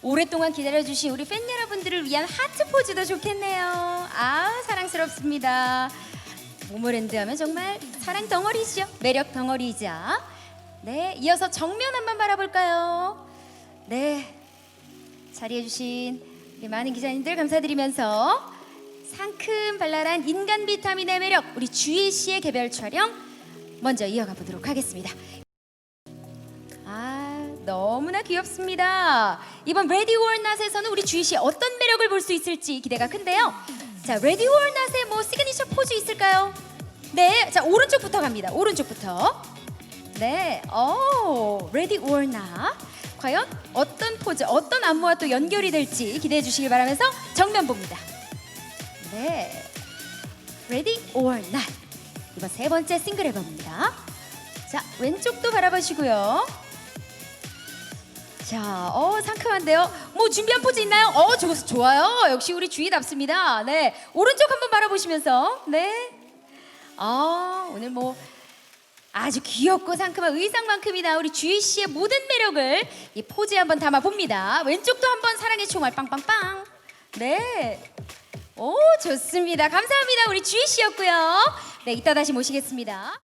오랫동안 기다려주신 우리 팬 여러분들을 위한 하트 포즈도 좋겠네요. 아 사랑스럽습니다. 모모랜드 하면 정말 사랑 덩어리죠. 매력 덩어리죠. 네, 이어서 정면 한번 바라볼까요? 네, 자리해주신 우리 많은 기자님들 감사드리면서 상큼 발랄한 인간 비타민의 매력 우리 주희 씨의 개별 촬영 먼저 이어가 보도록 하겠습니다. 아 너무나 귀엽습니다. 이번 레디 월낫에서는 우리 주희 씨 어떤 매력을 볼 수 있을지 기대가 큰데요. 자 레디 월낫의 뭐 시그니처 포즈 있을까요? 네, 자 오른쪽부터 갑니다. 오른쪽부터. 네, 오 레디 월낫. 과연 어떤 포즈, 어떤 안무와 또 연결이 될지 기대해 주시길 바라면서 정면 봅니다. 네, 레디 not. 이번 세 번째 싱글 앨범입니다. 자, 왼쪽도 바라보시고요. 자, 어 상큼한데요. 뭐 준비한 포즈 있나요? 어, 저거 좋아요. 역시 우리 주희답습니다. 네, 오른쪽 한번 바라보시면서, 네. 아, 오늘 뭐 아주 귀엽고 상큼한 의상만큼이나 우리 주희 씨의 모든 매력을 이 포즈에 한번 담아 봅니다. 왼쪽도 한번 사랑의 총알 빵빵빵. 네. 오, 좋습니다. 감사합니다. 우리 주희 씨였고요. 네, 이따 다시 모시겠습니다.